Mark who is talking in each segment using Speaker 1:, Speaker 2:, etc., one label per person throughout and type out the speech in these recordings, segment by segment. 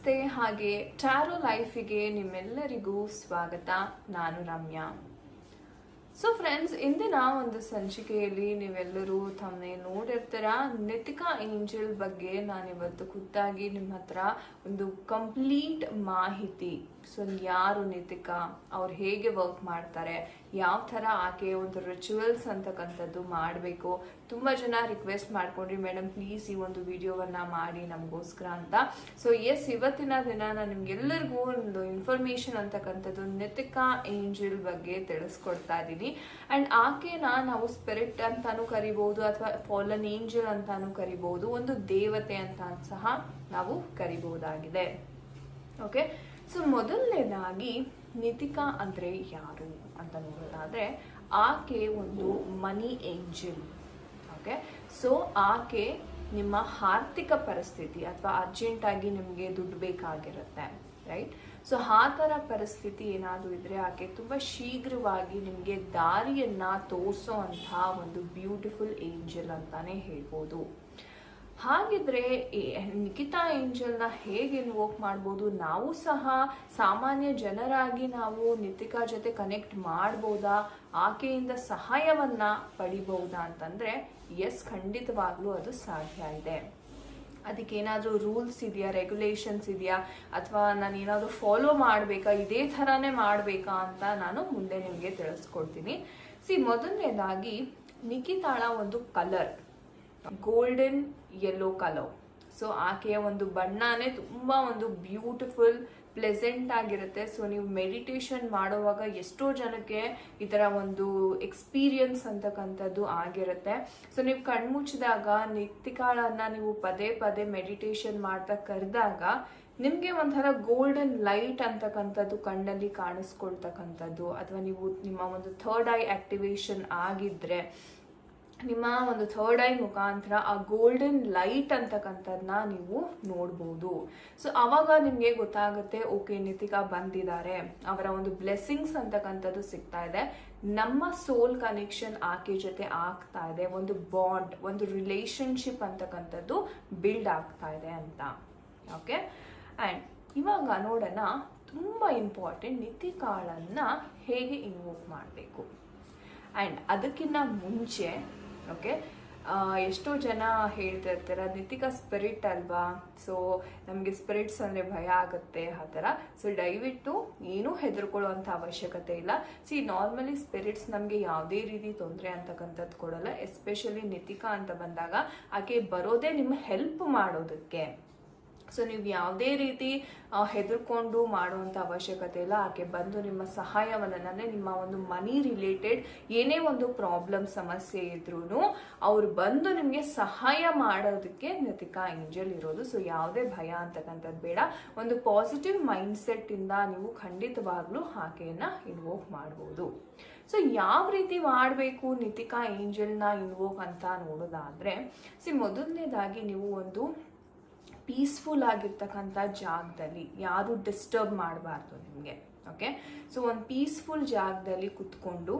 Speaker 1: ನಮಸ್ತೆ, ಹಾಗೆ ಟ್ಯಾರೋ ಲೈಫಿಗೆ ನಿಮ್ಮೆಲ್ಲರಿಗೂ ಸ್ವಾಗತ. ನಾನು ರಮ್ಯಾ. ಸೊ ಫ್ರೆಂಡ್ಸ್ ಇಂದಿನ ಒಂದು ಸಂಚಿಕೆಯಲ್ಲಿ ನೀವೆಲ್ಲರೂ ತಮ್ಮನೆ ನೋಡಿರ್ತೀರ. ನಿತಿಕಾ ಏಂಜಲ್ ಬಗ್ಗೆ ನಾನಿವತ್ತು ಖುದ್ದಾಗಿ ನಿಮ್ಮ ಹತ್ರ ಒಂದು ಕಂಪ್ಲೀಟ್ ಮಾಹಿತಿ. ಸೊ ಯಾರು ನಿತಿಕಾ? ಅವ್ರು ಹೇಗೆ ವರ್ಕ್ ಮಾಡ್ತಾರೆ? ಯಾವ ಥರ ಆಕೆ ಒಂದು ರಿಚುವಲ್ಸ್ ಅಂತಕ್ಕಂಥದ್ದು ಮಾಡಬೇಕು? ತುಂಬ ಜನ ರಿಕ್ವೆಸ್ಟ್ ಮಾಡ್ಕೊಂಡ್ರಿ ಮೇಡಮ್ ಪ್ಲೀಸ್ ಈ ಒಂದು ವಿಡಿಯೋವನ್ನು ಮಾಡಿ ನಮಗೋಸ್ಕರ ಅಂತ. ಸೊ ಎಸ್ ಇವತ್ತಿನ ದಿನ ನಾನು ನಿಮ್ಗೆಲ್ಲರಿಗೂ ಒಂದು ಇನ್ಫಾರ್ಮೇಷನ್ ಅಂತಕ್ಕಂಥದ್ದು ನಿತಿಕಾ ಏಂಜಲ್ ಬಗ್ಗೆ ತಿಳಿಸ್ಕೊಡ್ತಾ ಇದ್ದೀನಿ. ಆ್ಯಂಡ್ ಆಕೆನ ನಾವು ಸ್ಪಿರಿಟ್ ಅಂತಾನು ಕರಿಬೋದು ಅಥವಾ ಫಾಲನ್ ಏಂಜಲ್ ಅಂತಾನು ಕರಿಬೋದು, ಒಂದು ದೇವತೆ ಅಂತ ಸಹ ನಾವು ಕರಿಬಹುದಾಗಿದೆ ಓಕೆ ಸೊ ಮೊದಲನೇದಾಗಿ ನಿತಿಕಾ ಅಂದರೆ ಯಾರು ಅಂತ ನೋಡೋದಾದರೆ ಆಕೆ ಒಂದು ಮನಿ ಏಂಜಲ್ ಓಕೆ ಸೊ ಆಕೆ ನಿಮ್ಮ ಆರ್ಥಿಕ ಪರಿಸ್ಥಿತಿ ಅಥವಾ ಅರ್ಜೆಂಟಾಗಿ ನಿಮಗೆ ದುಡ್ಡು ಬೇಕಾಗಿರುತ್ತೆ ರೈಟ್ ಸೊ ಆ ಥರ ಪರಿಸ್ಥಿತಿ ಏನಾದರೂ ಇದ್ದರೆ ಆಕೆ ತುಂಬ ಶೀಘ್ರವಾಗಿ ನಿಮಗೆ ದಾರಿಯನ್ನು ತೋರಿಸೋ ಒಂದು ಬ್ಯೂಟಿಫುಲ್ ಏಂಜಲ್ ಅಂತಾನೆ ಹೇಳ್ಬೋದು. ಹಾಗಿದ್ರೆ ನಿಖಿತಾ ಏಂಜಲ್ನ ಹೇಗೆ ಇನ್ವೋಕ್ ಮಾಡ್ಬೋದು? ನಾವು ಸಹ ಸಾಮಾನ್ಯ ಜನರಾಗಿ ನಾವು ನಿತಿಕಾ ಜೊತೆ ಕನೆಕ್ಟ್ ಮಾಡ್ಬೋದಾ? ಆಕೆಯಿಂದ ಸಹಾಯವನ್ನ ಪಡಿಬಹುದಾ ಅಂತಂದ್ರೆ ಎಸ್ ಖಂಡಿತವಾಗ್ಲೂ ಅದು ಸಾಧ್ಯ ಇದೆ. ಅದಕ್ಕೆ ಏನಾದರೂ ರೂಲ್ಸ್ ಇದೆಯಾ ರೆಗ್ಯುಲೇಷನ್ಸ್ ಇದೆಯಾ? ಅಥವಾ ನಾನು ಏನಾದರೂ ಫಾಲೋ ಮಾಡಬೇಕಾ? ಇದೇ ಥರನೇ ಮಾಡಬೇಕಾ ಅಂತ ನಾನು ಮುಂದೆ ನಿಮಗೆ ತಿಳಿಸ್ಕೊಡ್ತೀನಿ. ಸಿ ಮೊದಲನೇದಾಗಿ ನಿಖಿತಾಳ ಒಂದು colour golden yellow colour so ಆಕೆಯ ಒಂದು ಬಣ್ಣನೇ ತುಂಬ ಒಂದು ಬ್ಯೂಟಿಫುಲ್ ಪ್ಲೆಸೆಂಟ್ ಆಗಿರುತ್ತೆ. ಸೊ ನೀವು ಮೆಡಿಟೇಷನ್ ಮಾಡುವಾಗ ಎಷ್ಟೋ ಜನಕ್ಕೆ ಈ ಥರ ಒಂದು ಎಕ್ಸ್ಪೀರಿಯನ್ಸ್ ಅಂತಕ್ಕಂಥದ್ದು ಆಗಿರುತ್ತೆ. ಸೊ ನೀವು ಕಣ್ಮುಚ್ಚಿದಾಗ ನಿತ್ತಿಕಾಳನ್ನ ನೀವು ಪದೇ ಪದೇ ಮೆಡಿಟೇಷನ್ ಮಾಡ್ತಾ ಕರೆದಾಗ ನಿಮಗೆ ಒಂಥರ ಗೋಲ್ಡನ್ ಲೈಟ್ ಅಂತಕ್ಕಂಥದ್ದು ಕಣ್ಣಲ್ಲಿ ಕಾಣಿಸ್ಕೊಳ್ತಕ್ಕಂಥದ್ದು. ಅಥವಾ ನೀವು ನಿಮ್ಮ ಒಂದು ಥರ್ಡ್ ಐ ಆಕ್ಟಿವೇಶನ್ ಆಗಿದ್ರೆ ನಿಮ್ಮ ಒಂದು ಥರ್ಡ್ ಐ ಮುಖಾಂತರ ಆ ಗೋಲ್ಡನ್ ಲೈಟ್ ಅಂತಕ್ಕಂಥದ್ದನ್ನ ನೀವು ನೋಡ್ಬೋದು. ಸೊ ಅವಾಗ ನಿಮಗೆ ಗೊತ್ತಾಗುತ್ತೆ ಓಕೆ ನಿತಿಕಾ ಬಂದಿದ್ದಾರೆ. ಅವರ ಒಂದು ಬ್ಲೆಸ್ಸಿಂಗ್ಸ್ ಅಂತಕ್ಕಂಥದ್ದು ಸಿಗ್ತಾ ಇದೆ. ನಮ್ಮ ಸೋಲ್ ಕನೆಕ್ಷನ್ ಆಕೆ ಜೊತೆ ಆಗ್ತಾ ಇದೆ. ಒಂದು ಬಾಂಡ್ ಒಂದು ರಿಲೇಶನ್ಶಿಪ್ ಅಂತಕ್ಕಂಥದ್ದು ಬಿಲ್ಡ್ ಆಗ್ತಾ ಇದೆ ಅಂತ. ಓಕೆ ಆ್ಯಂಡ್ ಇವಾಗ ನೋಡೋಣ ತುಂಬ ಇಂಪಾರ್ಟೆಂಟ್ ನಿತಿಕಾಳನ್ನು ಹೇಗೆ ಇನ್ವೋಕ್ ಮಾಡಬೇಕು. ಆ್ಯಂಡ್ ಅದಕ್ಕಿಂತ ಮುಂಚೆ ಓಕೆ? ಎಷ್ಟೋ ಜನ ಹೇಳ್ತಾ ಇರ್ತಾರೆ ನಿತಿಕಾ ಸ್ಪಿರಿಟ್ ಅಲ್ವಾ? ಸೊ ನಮಗೆ ಸ್ಪಿರಿಟ್ಸ್ ಅಂದರೆ ಭಯ ಆಗುತ್ತೆ ಆ ಥರ. ಸೊ ದಯವಿಟ್ಟು ಏನೂ ಹೆದರ್ಕೊಳ್ಳುವಂಥ ಅವಶ್ಯಕತೆ ಇಲ್ಲ. ಸಿ ನಾರ್ಮಲಿ ಸ್ಪಿರಿಟ್ಸ್ ನಮಗೆ ಯಾವುದೇ ರೀತಿ ತೊಂದರೆ ಅಂತಕ್ಕಂಥದ್ದು ಕೊಡಲ್ಲ ಎಸ್ಪೆಷಲಿ ನಿತಿಕಾ ಅಂತ ಬಂದಾಗ, ಆಕೆ ಬರೋದೇ ನಿಮ್ಮ ಹೆಲ್ಪ್ ಮಾಡೋದಕ್ಕೆ. ಸೊ ನೀವು ಯಾವುದೇ ರೀತಿ ಹೆದರ್ಕೊಂಡು ಮಾಡುವಂಥ ಅವಶ್ಯಕತೆ ಇಲ್ಲ. ಆಕೆ ಬಂದು ನಿಮ್ಮ ಸಹಾಯವನ್ನು ಅಂದರೆ ನಿಮ್ಮ ಒಂದು ಮನಿ ರಿಲೇಟೆಡ್ ಏನೇ ಒಂದು ಪ್ರಾಬ್ಲಮ್ ಸಮಸ್ಯೆ ಇದ್ರೂ ಅವ್ರು ಬಂದು ನಿಮಗೆ ಸಹಾಯ ಮಾಡೋದಕ್ಕೆ ನತಿಕಾ ಏಂಜಲ್ ಇರೋದು. ಸೊ ಯಾವುದೇ ಭಯ ಅಂತಕ್ಕಂಥದ್ದು ಬೇಡ. ಒಂದು ಪಾಸಿಟಿವ್ ಮೈಂಡ್ ಸೆಟ್ ಇಂದ ನೀವು ಖಂಡಿತವಾಗ್ಲೂ ಆಕೆಯನ್ನು ಇನ್ವೋಕ್ ಮಾಡ್ಬೋದು. ಸೊ ಯಾವ ರೀತಿ ಮಾಡಬೇಕು ನಿತಿಕಾ ಏಂಜಲ್ನ ಇನ್ವೋಕ್ ಅಂತ ನೋಡೋದಾದರೆ, ಸಿ, ಮೊದಲನೇದಾಗಿ ನೀವು ಒಂದು ಪೀಸ್ಫುಲ್ ಆಗಿರ್ತಕ್ಕಂಥ ಜಾಗದಲ್ಲಿ ಯಾರು ಡಿಸ್ಟರ್ಬ್ ಮಾಡಬಾರ್ದು ನಿಮಗೆ ಓಕೆ ಸೊ ಒಂದು ಪೀಸ್ಫುಲ್ ಜಾಗದಲ್ಲಿ ಕುತ್ಕೊಂಡು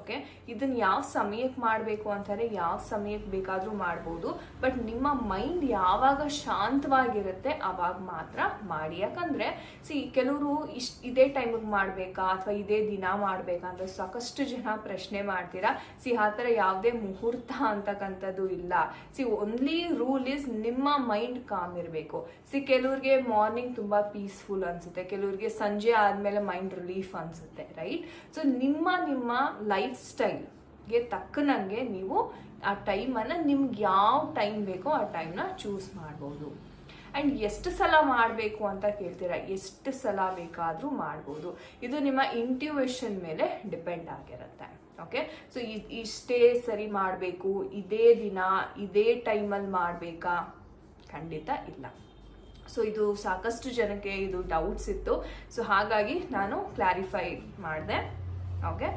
Speaker 1: ಓಕೆ ಇದನ್ನ ಯಾವ ಸಮಯಕ್ಕೆ ಮಾಡಬೇಕು ಅಂತಾರೆ, ಯಾವ ಸಮಯಕ್ಕೆ ಬೇಕಾದರೂ ಮಾಡ್ಬೋದು. ಬಟ್ ನಿಮ್ಮ ಮೈಂಡ್ ಯಾವಾಗ ಶಾಂತವಾಗಿರುತ್ತೆ, ಅವಾಗ ಮಾತ್ರ ಮಾಡಿ. ಯಾಕಂದ್ರೆ ಸಿ ಕೆಲವರು ಇಷ್ಟು, ಇದೇ ಟೈಮಿಗೆ ಮಾಡಬೇಕಾ, ಅಥವಾ ಇದೇ ದಿನ ಮಾಡಬೇಕಾ ಅಂತ ಸಾಕಷ್ಟು ಜನ ಪ್ರಶ್ನೆ ಮಾಡ್ತೀರಾ. ಸಿ ಆ ಥರ ಯಾವುದೇ ಮುಹೂರ್ತ ಅಂತಕ್ಕಂಥದ್ದು ಇಲ್ಲ. ಸಿ ಓನ್ಲಿ ರೂಲ್ ಇಸ್ ನಿಮ್ಮ ಮೈಂಡ್ ಕಾಮ್ ಇರಬೇಕು. ಸಿ ಕೆಲವ್ರಿಗೆ ಮಾರ್ನಿಂಗ್ ತುಂಬ ಪೀಸ್ಫುಲ್ ಅನ್ಸುತ್ತೆ. ಕೆಲವ್ರಿಗೆ ಸಂಜೆ ಆದಮೇಲೆ ಮೈಂಡ್ ರಿಲೀಫ್ ಅನ್ಸುತ್ತೆ ರೈಟ್ ಸೊ ನಿಮ್ಮ ನಿಮ್ಮ ಲೈಫ್ ಸ್ಟೈಲ್ಗೆ ತಕ್ಕನಂಗೆ ನೀವು ಆ ಟೈಮನ್ನು ನಿಮ್ಗೆ ಯಾವ ಟೈಮ್ ಬೇಕೋ ಆ ಟೈಮ್ನ ಚೂಸ್ ಮಾಡ್ಬೋದು. ಆ್ಯಂಡ್ ಎಷ್ಟು ಸಲ ಮಾಡಬೇಕು ಅಂತ ಕೇಳ್ತೀರಾ? ಎಷ್ಟು ಸಲ ಬೇಕಾದರೂ ಮಾಡ್ಬೋದು. ಇದು ನಿಮ್ಮ ಇಂಟ್ಯೂಷನ್ ಮೇಲೆ ಡಿಪೆಂಡ್ ಆಗಿರುತ್ತೆ. ಓಕೆ ಸೊ ಇಷ್ಟೇ ಸರಿ ಮಾಡಬೇಕು, ಇದೇ ದಿನ, ಇದೇ ಟೈಮಲ್ಲಿ ಮಾಡಬೇಕಾ? ಖಂಡಿತ ಇಲ್ಲ. ಸೊ ಇದು ಸಾಕಷ್ಟು ಜನಕ್ಕೆ ಇದು ಡೌಟ್ಸ್ ಇತ್ತು. ಸೊ ಹಾಗಾಗಿ ನಾನು ಕ್ಲಾರಿಫೈ ಮಾಡಿದೆ. ಓಕೆ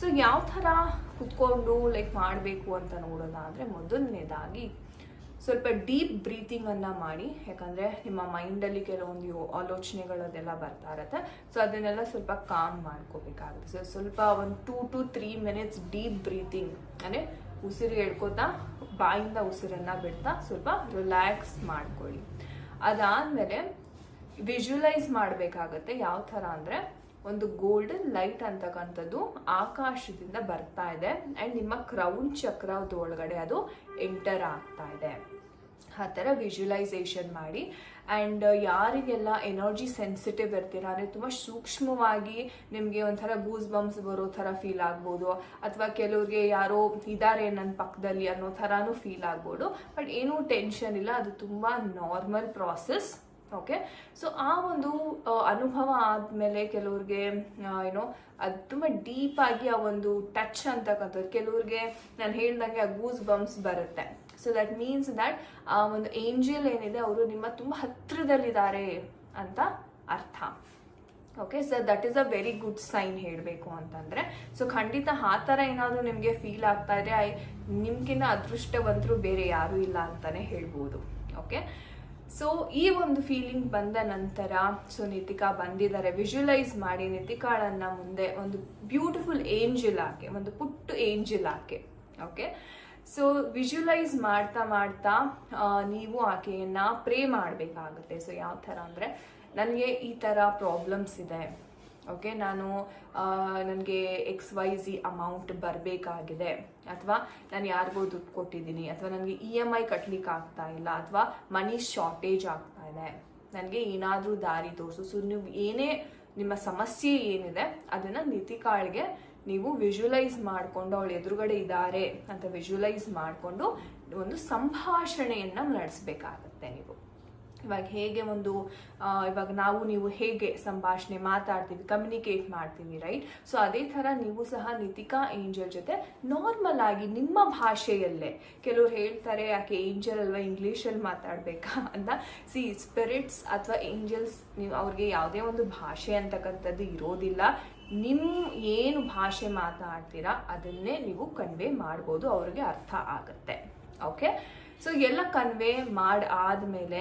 Speaker 1: ಸೊ ಯಾವ ಥರ ಕುತ್ಕೊಂಡು ಲೈಕ್ ಮಾಡಬೇಕು ಅಂತ ನೋಡೋದಾದರೆ ಮೊದಲನೇದಾಗಿ ಸ್ವಲ್ಪ ಡೀಪ್ ಬ್ರೀತಿಂಗನ್ನು ಮಾಡಿ. ಯಾಕಂದರೆ ನಿಮ್ಮ ಮೈಂಡಲ್ಲಿ ಕೆಲವೊಂದು ಆಲೋಚನೆಗಳದೆಲ್ಲ ಬರ್ತಾ ಇರತ್ತೆ. ಸೊ ಅದನ್ನೆಲ್ಲ ಸ್ವಲ್ಪ ಕಾಮ್ ಮಾಡ್ಕೋಬೇಕಾಗುತ್ತೆ. ಸೊ ಸ್ವಲ್ಪ ಒಂದು two to three minutes deep breathing ಅಂದರೆ ಉಸಿರು ಹೇಳ್ಕೊತಾ ಬಾಯಿಂದ ಉಸಿರನ್ನು ಬಿಡ್ತಾ ಸ್ವಲ್ಪ ರಿಲ್ಯಾಕ್ಸ್ ಮಾಡ್ಕೊಳ್ಳಿ. ಅದಾದಮೇಲೆ ವಿಜುವಲೈಸ್ ಮಾಡಬೇಕಾಗತ್ತೆ. ಯಾವ ಥರ ಅಂದರೆ ಒಂದು ಗೋಲ್ಡನ್ ಲೈಟ್ ಅಂತಕ್ಕಂಥದ್ದು ಆಕಾಶದಿಂದ ಬರ್ತಾ ಇದೆ. ಆ್ಯಂಡ್ ನಿಮ್ಮ ಕ್ರೌನ್ ಚಕ್ರದ ಒಳಗಡೆ ಅದು ಎಂಟರ್ ಆಗ್ತಾ ಇದೆ. ಆ ಥರ ವಿಜುವಲೈಸೇಷನ್ ಮಾಡಿ. ಆ್ಯಂಡ್ ಯಾರಿಗೆಲ್ಲ ಎನರ್ಜಿ ಸೆನ್ಸಿಟಿವ್ ಇರ್ತೀರಾ, ಅಂದರೆ ತುಂಬ ಸೂಕ್ಷ್ಮವಾಗಿ ನಿಮಗೆ ಒಂಥರ ಗೂಸ್ ಬಂಪ್ಸ್ ಬರೋ ಥರ ಫೀಲ್ ಆಗ್ಬೋದು, ಅಥವಾ ಕೆಲವ್ರಿಗೆ ಯಾರೋ ಇದ್ದಾರೆ ನನ್ನ ಪಕ್ಕದಲ್ಲಿ ಅನ್ನೋ ಥರನೂ ಫೀಲ್ ಆಗ್ಬೋದು ಬಟ್ ಏನೂ ಟೆನ್ಷನ್ ಇಲ್ಲ, ಅದು ತುಂಬ ನಾರ್ಮಲ್ ಪ್ರಾಸೆಸ್ ಓಕೆ ಸೊ ಆ ಒಂದು ಅನುಭವ ಆದಮೇಲೆ ಕೆಲವ್ರಿಗೆ ಏನೋ ಅದು ತುಂಬ ಡೀಪಾಗಿ ಆ ಒಂದು ಟಚ್ ಅಂತಕ್ಕಂಥದ್ದು ಕೆಲವ್ರಿಗೆ ನಾನು ಹೇಳ್ದಂಗೆ ಆ ಗೂಸ್ ಬಂಪ್ಸ್ ಬರುತ್ತೆ. ಸೊ ದಟ್ ಮೀನ್ಸ್ ದ್ಯಾಟ್ ಆ ಒಂದು ಏಂಜಲ್ ಏನಿದೆ, ಅವರು ನಿಮ್ಮ ತುಂಬ ಹತ್ತಿರದಲ್ಲಿದ್ದಾರೆ ಅಂತ ಅರ್ಥ. Okay sir that is a very good sign ಹೇಳಬೇಕು ಅಂತಂದರೆ. ಸೊ ಖಂಡಿತ ಆ ಥರ ಏನಾದರೂ ನಿಮಗೆ ಫೀಲ್ ಆಗ್ತಾ ಇದ್ರೆ, ಐ ನಿಮ್ಗಿಂತ ಅದೃಷ್ಟವಂತರು ಬೇರೆ ಯಾರೂ ಇಲ್ಲ ಅಂತಲೇ ಹೇಳ್ಬೋದು. ಓಕೆ ಸೊ ಈ ಒಂದು ಫೀಲಿಂಗ್ ಬಂದ ನಂತರ ಸೊ ನಿತಿಕಾ ಬಂದಿದ್ದಾರೆ. ವಿಜುವಲೈಸ್ ಮಾಡಿ ನಿತಿಕಾಳನ್ನ ಮುಂದೆ ಒಂದು ಬ್ಯೂಟಿಫುಲ್ ಏಂಜಲ್ ಆಕೆ, ಒಂದು ಪುಟ್ಟು ಏಂಜಲ್ ಆಕೆ ಓಕೆ ಸೊ ವಿಜುವಲೈಸ್ ಮಾಡ್ತಾ ಮಾಡ್ತಾ ನೀವು ಆಕೆಯನ್ನ ಪ್ರೇ ಮಾಡಬೇಕಾಗುತ್ತೆ. ಸೊ ಯಾವ ಥರ ಅಂದರೆ, ನನಗೆ ಈ ಥರ ಪ್ರಾಬ್ಲಮ್ಸ್ ಇದೆ. ಓಕೆ ನಾನು ನನಗೆ ಎಕ್ಸ್ ವೈ ಝಿ ಅಮೌಂಟ್ ಬರಬೇಕಾಗಿದೆ. ಅಥವಾ ನಾನು ಯಾರಿಗೋ ದುಡ್ಡು ಕೊಟ್ಟಿದ್ದೀನಿ, ಅಥವಾ ನನಗೆ ಇ ಎಂ ಐ ಕಟ್ಲಿಕ್ಕೆ ಆಗ್ತಾ ಇಲ್ಲ, ಅಥವಾ ಮನಿ ಶಾರ್ಟೇಜ್ ಆಗ್ತಾ ಇದೆ. ನನಗೆ ಏನಾದರೂ ದಾರಿ ತೋರಿಸು. ಸೊ ನೀವು ಏನೇ ನಿಮ್ಮ ಸಮಸ್ಯೆ ಏನಿದೆ, ಅದನ್ನು ನಿತಿಕಾಳ್ಗೆ ನೀವು ವಿಜುವಲೈಸ್ ಮಾಡಿಕೊಂಡು ಅವಳು ಎದುರುಗಡೆ ಇದ್ದಾರೆ ಅಂತ ವಿಜುವಲೈಸ್ ಮಾಡಿಕೊಂಡು ಒಂದು ಸಂಭಾಷಣೆಯನ್ನು ನಡೆಸಬೇಕಾಗತ್ತೆ ನೀವು. ಇವಾಗ ಹೇಗೆ ಒಂದು ಇವಾಗ ನಾವು ನೀವು ಹೇಗೆ ಸಂಭಾಷಣೆ ಮಾತಾಡ್ತೀವಿ ಕಮ್ಯುನಿಕೇಟ್ ಮಾಡ್ತೀವಿ ರೈಟ್ ಸೊ ಅದೇ ಥರ ನೀವು ಸಹ ನಿತಿಕಾ ಏಂಜಲ್ ಜೊತೆ ನಾರ್ಮಲ್ ಆಗಿ ನಿಮ್ಮ ಭಾಷೆಯಲ್ಲೇ, ಕೆಲವ್ರು ಹೇಳ್ತಾರೆ, ಯಾಕೆ ಏಂಜಲ್ ಅಲ್ವಾ ಇಂಗ್ಲೀಷಲ್ಲಿ ಮಾತಾಡಬೇಕಾ ಅಂತ. ಸಿ ಸ್ಪಿರಿಟ್ಸ್ ಅಥವಾ ಏಂಜಲ್ಸ್ ನೀವು ಅವ್ರಿಗೆ ಯಾವುದೇ ಒಂದು ಭಾಷೆ ಅಂತಕ್ಕಂಥದ್ದು ಇರೋದಿಲ್ಲ. ನಿಮ್ಮ ಏನು ಭಾಷೆ ಮಾತಾಡ್ತೀರಾ, ಅದನ್ನೇ ನೀವು ಕನ್ವೆ ಮಾಡ್ಬೋದು, ಅವ್ರಿಗೆ ಅರ್ಥ ಆಗುತ್ತೆ. ಓಕೆ ಸೊ ಎಲ್ಲ ಕನ್ವೆ ಮಾಡಿ ಆದಮೇಲೆ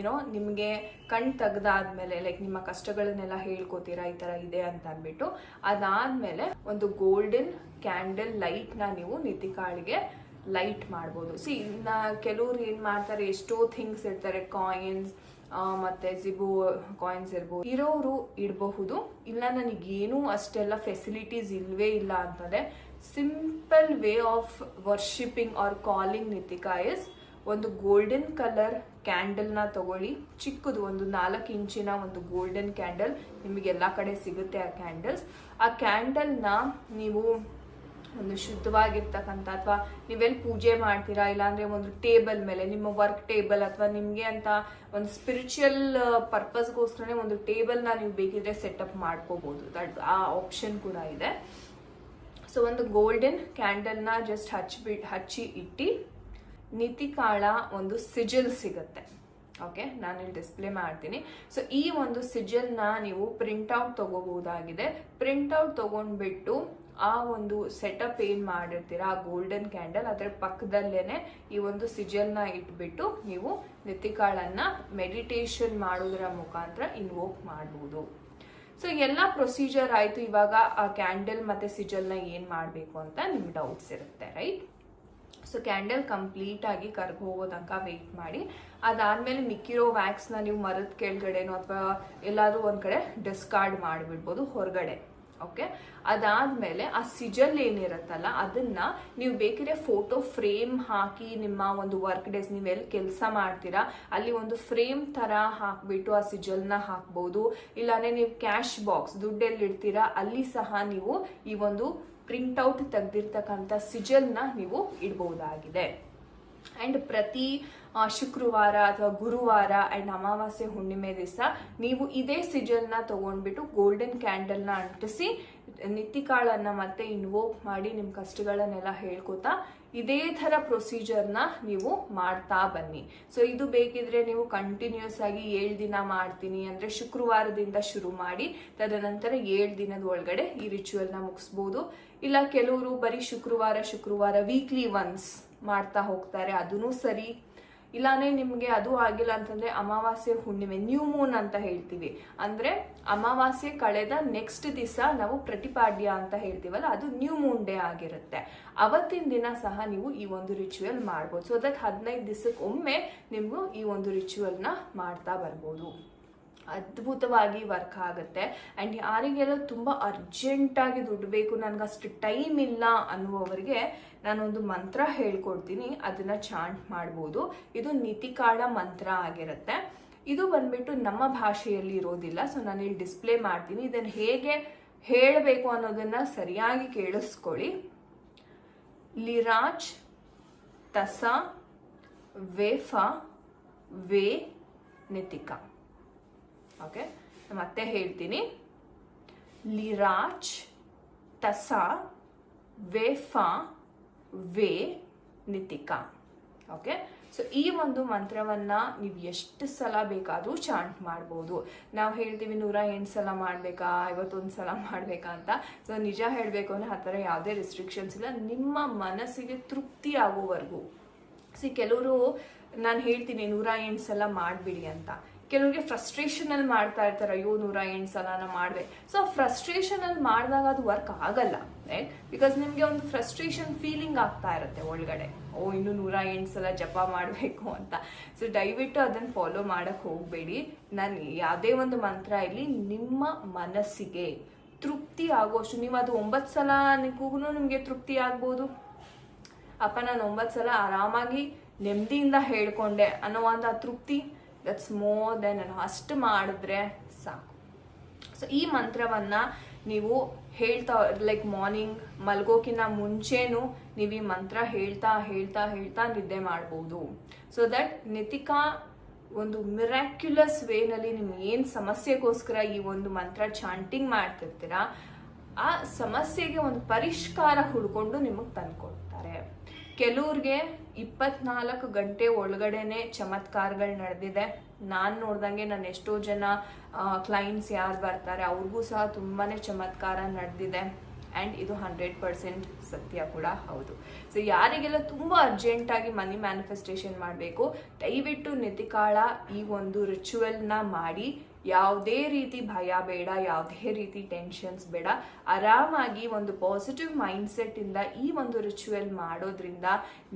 Speaker 1: ಏನೋ ನಿಮಗೆ ಕಣ್ ತೆಗ್ದಾದ್ಮೇಲೆ ಲೈಕ್ ನಿಮ್ಮ ಕಷ್ಟಗಳನ್ನೆಲ್ಲ ಹೇಳ್ಕೊತೀರಾ, ಈ ಥರ ಇದೆ ಅಂತ ಅಂದ್ಬಿಟ್ಟು, ಅದಾದಮೇಲೆ ಒಂದು ಗೋಲ್ಡನ್ ಕ್ಯಾಂಡಲ್ ಲೈಟ್ನ ನೀವು ನಿತಿಕಾಳಿಗೆ ಲೈಟ್ ಮಾಡ್ಬೋದು. ಸಿ ಇನ್ನ ಕೆಲವ್ರು ಏನು ಮಾಡ್ತಾರೆ, ಎಷ್ಟೋ ಥಿಂಗ್ಸ್ ಇರ್ತಾರೆ ಕಾಯಿನ್ಸ್ ಮತ್ತೆ ಜಿಬು ಕಾಯಿನ್ಸ್ ಇರ್ಬೋದು. ಇರೋರು ಇಡಬಹುದು. ಇಲ್ಲ, ನನಗೇನು ಅಷ್ಟೆಲ್ಲ ಫೆಸಿಲಿಟೀಸ್ ಇಲ್ವೇ ಇಲ್ಲ ಅಂತಂದ್ರೆ simple way of worshipping or calling Nitika is ಒಂದು ಗೋಲ್ಡನ್ ಕಲರ್ ಕ್ಯಾಂಡಲ್ನ ತಗೊಳ್ಳಿ. ಚಿಕ್ಕದು ಒಂದು ನಾಲ್ಕು ಇಂಚಿನ ಒಂದು ಗೋಲ್ಡನ್ ಕ್ಯಾಂಡಲ್. ನಿಮಗೆ ಎಲ್ಲ ಕಡೆ ಸಿಗುತ್ತೆ ಆ ಕ್ಯಾಂಡಲ್ಸ್. ಆ ಕ್ಯಾಂಡಲ್ನ ನೀವು ಒಂದು ಶುದ್ಧವಾಗಿರ್ತಕ್ಕಂಥ ಅಥವಾ ನೀವೆಲ್ಲಿ ಪೂಜೆ ಮಾಡ್ತೀರಾ, ಇಲ್ಲಾಂದರೆ ಒಂದು ಟೇಬಲ್ ಮೇಲೆ, ನಿಮ್ಮ ವರ್ಕ್ ಟೇಬಲ್ ಅಥವಾ ನಿಮಗೆ ಅಂತ ಒಂದು ಸ್ಪಿರಿಚುವಲ್ ಪರ್ಪಸ್ಗೋಸ್ಕರನೇ ಒಂದು ಟೇಬಲ್ನ ನೀವು ಬೇಕಿದ್ರೆ ಸೆಟಪ್ ಮಾಡ್ಕೋಬಹುದು ದಟ್ ಆ ಆಪ್ಷನ್ ಕೂಡ ಇದೆ. ಸೊ, ಒಂದು ಗೋಲ್ಡನ್ ಕ್ಯಾಂಡಲ್ನ ಜಸ್ಟ್ ಹಚ್ಚಿಬಿಟ್ಟು ಹಚ್ಚಿ ಇಟ್ಟು ನಿತಿಕಾಳ ಒಂದು ಸಿಜಲ್ ಸಿಗುತ್ತೆ. ಓಕೆ ನಾನು ಇಲ್ಲಿ ಡಿಸ್ಪ್ಲೇ ಮಾಡ್ತೀನಿ. ಸೊ ಈ ಒಂದು ಸಿಜಲ್ನ ನೀವು ಪ್ರಿಂಟ್ಔಟ್ ತಗೋಬಹುದಾಗಿದೆ. ಪ್ರಿಂಟ್ಔಟ್ ತಗೊಂಡ್ಬಿಟ್ಟು ಆ ಒಂದು ಸೆಟಪ್ ಏನ್ ಮಾಡಿರ್ತೀರಾ, ಆ ಗೋಲ್ಡನ್ ಕ್ಯಾಂಡಲ್ ಅದರ ಪಕ್ಕದಲ್ಲೇನೆ ಈ ಒಂದು ಸಿಜಲ್ನ ಇಟ್ಬಿಟ್ಟು ನೀವು ನಿತಿಕಾಳನ್ನ ಮೆಡಿಟೇಷನ್ ಮಾಡೋದ್ರ ಮುಖಾಂತರ ಇನ್ವೋಕ್ ಮಾಡಬಹುದು ಸೊ ಎಲ್ಲ ಪ್ರೊಸೀಜರ್ ಆಯ್ತು. ಇವಾಗ ಆ ಕ್ಯಾಂಡಲ್ ಮತ್ತೆ ಸಿಜಲ್ನ ಏನ್ ಮಾಡಬೇಕು ಅಂತ ನಿಮ್ಗೆ ಡೌಟ್ಸ್ ಇರುತ್ತೆ ರೈಟ್ ಸೊ ಕ್ಯಾಂಡಲ್ ಕಂಪ್ಲೀಟ್ ಆಗಿ ಕರ್ಗ್ ಹೋಗೋ ತನಕ ವೆಯ್ಟ್ ಮಾಡಿ. ಅದಾದ್ಮೇಲೆ ಮಿಕ್ಕಿರೋ ವ್ಯಾಕ್ಸ್ನ ನೀವು ಮರದ ಕೆಳಗಡೆನೋ ಅಥವಾ ಎಲ್ಲಾದ್ರೂ ಒಂದು ಕಡೆ ಡಿಸ್ಕಾರ್ಡ್ ಮಾಡಿಬಿಡ್ಬೋದು ಹೊರಗಡೆ ಓಕೆ ಅದಾದ್ಮೇಲೆ ಆ ಸಿಜಲ್ ಏನಿರುತ್ತಲ್ಲ, ಅದನ್ನ ನೀವು ಬೇಕಿದ್ರೆ ಫೋಟೋ ಫ್ರೇಮ್ ಹಾಕಿ ನಿಮ್ಮ ಒಂದು ವರ್ಕ್ ಡೇಸ್ ಎಲ್ಲಿ ಕೆಲಸ ಮಾಡ್ತೀರಾ, ಅಲ್ಲಿ ಒಂದು ಫ್ರೇಮ್ ತರ ಹಾಕ್ಬಿಟ್ಟು ಆ ಸಿಜಲ್ನ ಹಾಕ್ಬೋದು. ಇಲ್ಲಾಂದ್ರೆ ನೀವು ಕ್ಯಾಶ್ ಬಾಕ್ಸ್ ದುಡ್ಡೆಲ್ಲಿ ಇಡ್ತೀರಾ, ಅಲ್ಲಿ ಸಹ ನೀವು ಈ ಒಂದು ಪ್ರಿಂಟ್ಔಟ್ ತೆಗೆದಿರ್ತಕ್ಕಂಥ ಸಿಜಲ್ನ ನೀವು ಇಡಬಹುದಾಗಿದೆ. ಆ್ಯಂಡ್ ಪ್ರತಿ ಶುಕ್ರವಾರ ಅಥವಾ ಗುರುವಾರ ಆ್ಯಂಡ್ ಅಮಾವಾಸ್ಯೆ ಹುಣ್ಣಿಮೆ ದಿವಸ ನೀವು ಇದೇ ಸಿಜಲ್ನ ತಗೊಂಡ್ಬಿಟ್ಟು ಗೋಲ್ಡನ್ ಕ್ಯಾಂಡಲ್ನ ಅಂಟಿಸಿ ನಿತ್ತಿಕಾಳನ್ನ ಮತ್ತೆ ಇನ್ವೋಕ್ ಮಾಡಿ ನಿಮ್ಮ ಕಷ್ಟಗಳನ್ನೆಲ್ಲ ಹೇಳ್ಕೊತಾ ಇದೇ ಥರ ಪ್ರೊಸೀಜರ್ನ ನೀವು ಮಾಡ್ತಾ ಬನ್ನಿ. ಸೊ ಇದು ಬೇಕಿದ್ರೆ ನೀವು ಕಂಟಿನ್ಯೂಸ್ ಆಗಿ ಏಳು ದಿನ ಮಾಡ್ತೀನಿ ಅಂದ್ರೆ ಶುಕ್ರವಾರದಿಂದ ಶುರು ಮಾಡಿ, ತದನಂತರ ಏಳು ದಿನದ ಒಳಗಡೆ ಈ ರಿಚುವಲ್ನ ಮುಗಿಸ್ಬೋದು. ಇಲ್ಲ ಕೆಲವರು ಬರೀ ಶುಕ್ರವಾರ ಶುಕ್ರವಾರ ವೀಕ್ಲಿ ಒನ್ಸ್ ಮಾಡ್ತಾ ಹೋಗ್ತಾರೆ ಅದೂ ಸರಿ. ಇಲ್ಲಾಂದ್ರೆ ನಿಮಗೆ ಅದು ಆಗಿಲ್ಲ ಅಂತಂದ್ರೆ ಅಮಾವಾಸ್ಯೆ ಹುಣ್ಣಿಮೆ ನ್ಯೂ ಮೂನ್ ಅಂತ ಹೇಳ್ತೀವಿ. ಅಂದ್ರೆ ಅಮಾವಾಸ್ಯೆ ಕಳೆದ ನೆಕ್ಸ್ಟ್ ದಿವಸ ನಾವು ಪ್ರತಿಪಾಡ್ಯ ಅಂತ ಹೇಳ್ತೀವಲ್ಲ, ಅದು ನ್ಯೂ ಮೂನ್ ಡೇ ಆಗಿರುತ್ತೆ. ಅವತ್ತಿನ ದಿನ ಸಹ ನೀವು ಈ ಒಂದು ರಿಚುವಲ್ ಮಾಡ್ಬೋದು. ಸೊ ಅದಕ್ಕೆ ಹದಿನೈದು ದಿವಸಕ್ಕೊಮ್ಮೆ ನೀವು ಈ ಒಂದು ರಿಚುವಲ್ನ ಮಾಡ್ತಾ ಬರ್ಬೋದು. ಅದ್ಭುತವಾಗಿ ವರ್ಕ್ ಆಗುತ್ತೆ. ಆ್ಯಂಡ್ ಯಾರಿಗೆಲ್ಲ ತುಂಬ ಅರ್ಜೆಂಟಾಗಿ ದುಡ್ಡು ಬೇಕು, ನನಗೆ ಅಷ್ಟು ಟೈಮ್ ಇಲ್ಲ ಅನ್ನುವವರಿಗೆ ನಾನೊಂದು ಮಂತ್ರ ಹೇಳ್ಕೊಡ್ತೀನಿ. ಅದನ್ನು ಚಾಂಟ್ ಮಾಡ್ಬೋದು. ಇದು ನಿತಿಕಾಳ ಮಂತ್ರ ಆಗಿರುತ್ತೆ. ಇದು ಬಂದ್ಬಿಟ್ಟು ನಮ್ಮ ಭಾಷೆಯಲ್ಲಿ ಇರೋದಿಲ್ಲ. ಸೊ ನಾನು ಇಲ್ಲಿ ಡಿಸ್ಪ್ಲೇ ಮಾಡ್ತೀನಿ. ಇದನ್ನು ಹೇಗೆ ಹೇಳಬೇಕು ಅನ್ನೋದನ್ನು ಸರಿಯಾಗಿ ಕೇಳಿಸ್ಕೊಳ್ಳಿ. ಲಿರಾಜ್, ತಸ, ವೇಫ, ವೇ, ನಿತಿಕಾ. ಓಕೆ? ಮತ್ತೆ ಹೇಳ್ತೀನಿ. ಲಿರಾಚ್ ತಸ ವೇಫಾ ವೇ ನಿತಿಕಾ ಓಕೆ? ಸೊ ಈ ಒಂದು ಮಂತ್ರವನ್ನ ನೀವು ಎಷ್ಟು ಸಲ ಬೇಕಾದರೂ ಚಾಂಟ್ ಮಾಡ್ಬೋದು. ನಾವು ಹೇಳ್ತೀವಿ ನೂರ ಎಂಟು ಸಲ ಮಾಡಬೇಕಾ, ಐವತ್ತೊಂದು ಸಲ ಮಾಡಬೇಕಾ ಅಂತ. ಸೊ ನಿಜ ಹೇಳಬೇಕು ಅಂದರೆ ಆ ಥರ ಯಾವುದೇ ರಿಸ್ಟ್ರಿಕ್ಷನ್ಸ್ ಇಲ್ಲ. ನಿಮ್ಮ ಮನಸ್ಸಿಗೆ ತೃಪ್ತಿ ಆಗೋವರೆಗೂ. ಸಿ ಕೆಲವರು, ನಾನು ಹೇಳ್ತೀನಿ ನೂರ ಎಂಟು ಸಲ ಮಾಡಿಬಿಡಿ ಅಂತ. ಕೆಲವರಿಗೆ ಫ್ರಸ್ಟ್ರೇಷನ್ ಅಲ್ಲಿ ಮಾಡ್ತಾ ಇರ್ತಾರೆ, ಅಯ್ಯೋ, ನೂರ ಎಂಟು ಸಲ ನಾನು ಮಾಡಿದೆ. ಸೊ ಫ್ರಸ್ಟ್ರೇಷನ್ ಅಲ್ಲಿ ಮಾಡಿದಾಗ ಅದು ವರ್ಕ್ ಆಗಲ್ಲ ರೈಟ್ ಬಿಕಾಸ್ ನಿಮಗೆ ಒಂದು ಫ್ರಸ್ಟ್ರೇಷನ್ ಫೀಲಿಂಗ್ ಆಗ್ತಾ ಇರುತ್ತೆ ಒಳಗಡೆ. ಓ, ಇನ್ನು ನೂರ ಎಂಟು ಸಲ ಜಪ ಮಾಡಬೇಕು ಅಂತ. ಸೊ ದಯವಿಟ್ಟು ಅದನ್ನು ಫಾಲೋ ಮಾಡಕ್ಕೆ ಹೋಗಬೇಡಿ. ನಾನು ಯಾವುದೇ ಒಂದು ಮಂತ್ರ ಇಲ್ಲಿ ನಿಮ್ಮ ಮನಸ್ಸಿಗೆ ತೃಪ್ತಿ ಆಗುವಷ್ಟು ನೀವು ಅದು ಒಂಬತ್ತು ಸಲ ಕೂಗೂ ನಿಮಗೆ ತೃಪ್ತಿ ಆಗ್ಬೋದು. ಅಪ್ಪ, ನಾನು ಒಂಬತ್ತು ಸಲ ಆರಾಮಾಗಿ ನೆಮ್ಮದಿಯಿಂದ ಹೇಳ್ಕೊಂಡೆ ಅನ್ನೋ ಒಂದು ತೃಪ್ತಿ ದಟ್ಸ್ ಮೋರ್ ದೆನ್ ಅನ್ ಅಷ್ಟು ಮಾಡಿದ್ರೆ ಸಾಕು. ಸೊ ಈ ಮಂತ್ರವನ್ನ ನೀವು ಹೇಳ್ತಾ ಲೈಕ್ ಮಾರ್ನಿಂಗ್ ಮಲ್ಗೋಕಿನ್ನ ಮುಂಚೆನು ನೀವು ಈ ಮಂತ್ರ ಹೇಳ್ತಾ ಹೇಳ್ತಾ ಹೇಳ್ತಾ ನಿದ್ದೆ ಮಾಡ್ಬೋದು. ಸೊ ದಟ್ ನಿತಿಕಾ ಒಂದು ಮಿರಾಕ್ಯುಲಸ್ ವೇನಲ್ಲಿ ನಿಮ್ಗೆ ಏನು ಸಮಸ್ಯೆಗೋಸ್ಕರ ಈ ಒಂದು ಮಂತ್ರ ಚಾಂಟಿಂಗ್ ಮಾಡ್ತಿರ್ತೀರಾ, ಆ ಸಮಸ್ಯೆಗೆ ಒಂದು ಪರಿಷ್ಕಾರ ಹುಡ್ಕೊಂಡು ನಿಮಗೆ ತಂದ್ಕೊಡ್ತಾರೆ. ಕೆಲವ್ರಿಗೆ ಇಪ್ಪತ್ನಾಲ್ಕು ಗಂಟೆ ಒಳಗಡೆನೆ ಚಮತ್ಕಾರಗಳು ನಡೆದಿದೆ. ನಾನು ನೋಡ್ದಂಗೆ ನಾನು ಎಷ್ಟೋ ಜನ ಕ್ಲೈಂಟ್ಸ್ ಯಾರು ಬರ್ತಾರೆ, ಅವ್ರಿಗೂ ಸಹ ತುಂಬಾ ಚಮತ್ಕಾರ ನಡೆದಿದೆ. ಆ್ಯಂಡ್ ಇದು ಹಂಡ್ರೆಡ್ ಪರ್ಸೆಂಟ್ ಸತ್ಯ ಕೂಡ ಹೌದು. ಸೊ ಯಾರಿಗೆಲ್ಲ ತುಂಬ ಅರ್ಜೆಂಟಾಗಿ ಮನಿ ಮ್ಯಾನಿಫೆಸ್ಟೇಷನ್ ಮಾಡಬೇಕು, ದಯವಿಟ್ಟು ನಿತಿಕಾಳ ಈ ಒಂದು ರಿಚುವಲ್ನ ಮಾಡಿ ಯಾವುದೇ ರೀತಿ ಭಯ ಬೇಡ, ಯಾವುದೇ ರೀತಿ ಟೆನ್ಷನ್ಸ್ ಬೇಡ. ಆರಾಮಾಗಿ ಒಂದು ಪಾಸಿಟಿವ್ ಮೈಂಡ್ಸೆಟ್ ಇಂದ ಈ ಒಂದು ರಿಚುವಲ್ ಮಾಡೋದ್ರಿಂದ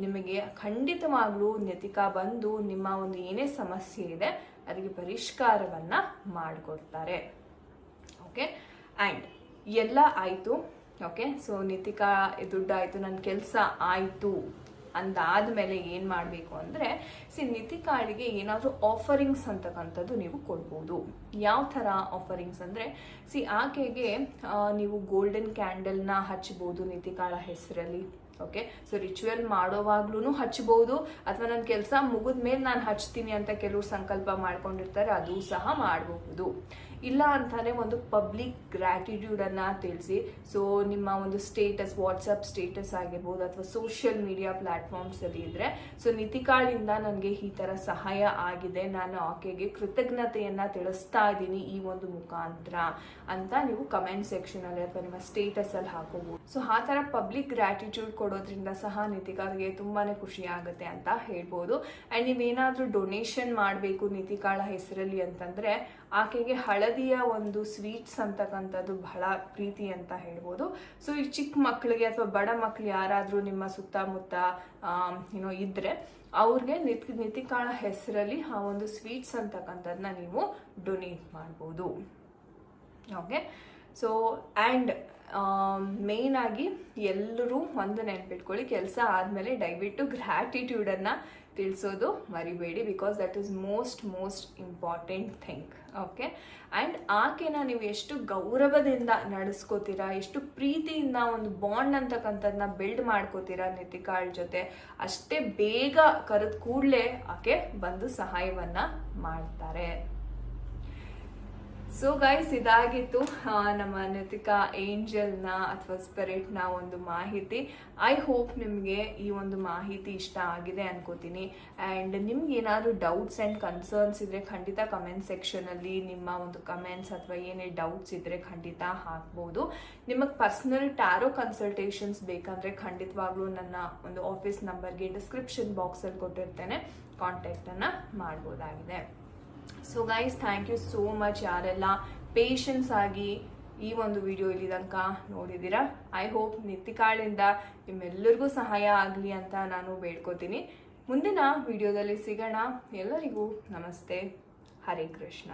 Speaker 1: ನಿಮಗೆ ಖಂಡಿತವಾಗ್ಲೂ ನೆತಿಕ ಬಂದು ನಿಮ್ಮ ಒಂದು ಏನೇ ಸಮಸ್ಯೆ ಇದೆ, ಅದಕ್ಕೆ ಪರಿಷ್ಕಾರವನ್ನ ಮಾಡಿಕೊಡ್ತಾರೆ. ಓಕೆ ಆ್ಯಂಡ್ ಎಲ್ಲ ಆಯಿತು. ಓಕೆ ಸೊ ನಿತಿಕಾ ದುಡ್ಡಾಯಿತು ನನ್ನ ಕೆಲಸ ಆಯಿತು. ಅಂದಾದ್ಮೇಲೆ ಏನು ಮಾಡಬೇಕು ಅಂದರೆ ಸಿ ನಿತಿಕಾಳಿಗೆ ಏನಾದರೂ ಆಫರಿಂಗ್ಸ್ ಅಂತಕ್ಕಂಥದ್ದು ನೀವು ಕೊಡ್ಬೋದು. ಯಾವ ಥರ ಆಫರಿಂಗ್ಸ್ ಅಂದರೆ ಸಿ ಆಕೆಗೆ ನೀವು ಗೋಲ್ಡನ್ ಕ್ಯಾಂಡಲ್ನ ಹಚ್ಬೋದು ನಿತಿಕಾಳ ಹೆಸರಲ್ಲಿ ಓಕೆ ಸೊ ರಿಚುವಲ್ ಮಾಡೋವಾಗ್ಲೂ ಹಚ್ಬೋದು, ಅಥವಾ ನನ್ನ ಕೆಲಸ ಮುಗಿದ ಮೇಲೆ ನಾನು ಹಚ್ತೀನಿ ಅಂತ ಕೆಲವರು ಸಂಕಲ್ಪ ಮಾಡ್ಕೊಂಡಿರ್ತಾರೆ, ಅದು ಸಹ ಮಾಡಬಹುದು. ಇಲ್ಲ ಅಂತಾನೆ ಒಂದು ಪಬ್ಲಿಕ್ ಗ್ರ್ಯಾಟಿಟ್ಯೂಡನ್ನು ತಿಳಿಸಿ. ಸೊ ನಿಮ್ಮ ಒಂದು ಸ್ಟೇಟಸ್ ವಾಟ್ಸಪ್ ಸ್ಟೇಟಸ್ ಆಗಿರ್ಬೋದು ಅಥವಾ ಸೋಷಿಯಲ್ ಮೀಡಿಯಾ ಪ್ಲಾಟ್ಫಾರ್ಮ್ಸ್ ಅಲ್ಲಿ ಇದ್ರೆ. ಸೊ ನಿತಿಕಾಳಿಂದ ನನಗೆ ಈ ತರ ಸಹಾಯ ಆಗಿದೆ. ನಾನು ಆಕೆಗೆ ಕೃತಜ್ಞತೆಯನ್ನು ತಿಳಿಸ್ತಾ ಇದ್ದೀನಿ ಈ ಒಂದು ಮುಖಾಂತರ ಅಂತ ನೀವು ಕಮೆಂಟ್ ಸೆಕ್ಷನ್ ಅಲ್ಲಿ ಅಥವಾ ನಿಮ್ಮ ಸ್ಟೇಟಸ್ ಅಲ್ಲಿ ಹಾಕೋಬಹುದು ಸೊ ಆ ತರ ಪಬ್ಲಿಕ್ ಗ್ರ್ಯಾಟಿಟ್ಯೂಡ್ ಕೊಡೋದ್ರಿಂದ ಸಹ ನಿತಿಕಾಗೆ ತುಂಬಾನೇ ಖುಷಿ ಆಗುತ್ತೆ ಅಂತ ಹೇಳ್ಬೋದು. ಅಂಡ್ ನೀವೇನಾದರೂ ಡೊನೇಷನ್ ಮಾಡಬೇಕು ನಿತಿಕಾಳ ಹೆಸರಲ್ಲಿ ಅಂತಂದ್ರೆ ಆಕೆಗೆ ಹಳದಿಯ ಒಂದು ಸ್ವೀಟ್ಸ್ ಅಂತಕ್ಕಂಥದ್ದು ಬಹಳ ಪ್ರೀತಿ ಅಂತ ಹೇಳ್ಬೋದು. ಸೊ ಈ ಚಿಕ್ಕ ಮಕ್ಕಳಿಗೆ ಅಥವಾ ಬಡ ಮಕ್ಕಳು ಯಾರಾದರೂ ನಿಮ್ಮ ಸುತ್ತಮುತ್ತ ಏನೋ ಇದ್ದರೆ ಅವ್ರಿಗೆ ನಿತ್ ನಿತಿಕಾಳ ಹೆಸರಲ್ಲಿ ಆ ಒಂದು ಸ್ವೀಟ್ಸ್ ಅಂತಕ್ಕಂಥದ್ದನ್ನ ನೀವು ಡೊನೇಟ್ ಮಾಡ್ಬೋದು. ಓಕೆ ಸೊ ಆ್ಯಂಡ್ ಮೇನ್ ಆಗಿ ಎಲ್ಲರೂ ಒಂದು ನೆನಪಿಟ್ಕೊಳ್ಳಿ, ಕೆಲಸ ಆದಮೇಲೆ ದಯವಿಟ್ಟು ಗ್ರ್ಯಾಟಿಟ್ಯೂಡನ್ನು ತಿಳಿಸೋದು ಮರಿಬೇಡಿ because that is most most important thing okay and ಆಕೆನ ನೀವು ಎಷ್ಟು ಗೌರವದಿಂದ ನಡೆಸ್ಕೋತೀರಾ, ಎಷ್ಟು ಪ್ರೀತಿಯಿಂದ ಒಂದು ಬಾಂಡ್ ಅಂತಕ್ಕಂಥದ್ದನ್ನ ಬಿಲ್ಡ್ ಮಾಡ್ಕೋತೀರಾ ನಿತಿಕಾಳ ಜೊತೆ, ಅಷ್ಟೇ ಬೇಗ ಕರೆದ ಕೂಡಲೇ ಆಕೆ ಬಂದು ಸಹಾಯವನ್ನು ಮಾಡ್ತಾರೆ. ಸೊ ಗೈಸ್ ಇದಾಗಿತ್ತು ನಮ್ಮ ನೃತಿಕಾ ಏಂಜಲ್ನ ಅಥವಾ ಸ್ಪಿರಿಟ್ನ ಒಂದು ಮಾಹಿತಿ. ಐ ಹೋಪ್ ನಿಮಗೆ ಈ ಒಂದು ಮಾಹಿತಿ ಇಷ್ಟ ಆಗಿದೆ ಅನ್ಕೋತೀನಿ. ಆ್ಯಂಡ್ ನಿಮ್ಗೆ ಏನಾದರೂ ಡೌಟ್ಸ್ ಆ್ಯಂಡ್ ಕನ್ಸರ್ನ್ಸ್ ಇದ್ದರೆ ಖಂಡಿತ ಕಮೆಂಟ್ ಸೆಕ್ಷನಲ್ಲಿ ನಿಮ್ಮ ಒಂದು ಕಮೆಂಟ್ಸ್ ಅಥವಾ ಏನೇ ಡೌಟ್ಸ್ ಇದ್ದರೆ ಖಂಡಿತ ಹಾಕ್ಬೋದು. ನಿಮಗೆ ಪರ್ಸ್ನಲ್ ಟ್ಯಾರೋ ಕನ್ಸಲ್ಟೇಷನ್ಸ್ ಬೇಕಂದರೆ ಖಂಡಿತವಾಗ್ಲೂ ನನ್ನ ಒಂದು ಆಫೀಸ್ ನಂಬರ್ಗೆ ಡಿಸ್ಕ್ರಿಪ್ಷನ್ ಬಾಕ್ಸಲ್ಲಿ ಕೊಟ್ಟಿರ್ತೇನೆ. ಕಾಂಟ್ಯಾಕ್ಟನ್ನು ಮಾಡ್ಬೋದಾಗಿದೆ. So guys thank you so much ಯಾರೆಲ್ಲ ಪೇಷನ್ಸ್ ಆಗಿ ಈ ಒಂದು ವಿಡಿಯೋ ಇಲ್ಲಿ ತನಕ ನೋಡಿದ್ದೀರಾ? ಐ ಹೋಪ್ ನಿತ್ತಿಕಾಳಿಂದ ನಿಮ್ಮೆಲ್ಲರಿಗೂ ಸಹಾಯ ಆಗಲಿ ಅಂತ ನಾನು ಬೇಡ್ಕೋತೀನಿ. ಮುಂದಿನ ವಿಡಿಯೋದಲ್ಲಿ ಸಿಗೋಣ. ಎಲ್ಲರಿಗೂ ನಮಸ್ತೆ. ಹರೇ ಕೃಷ್ಣ.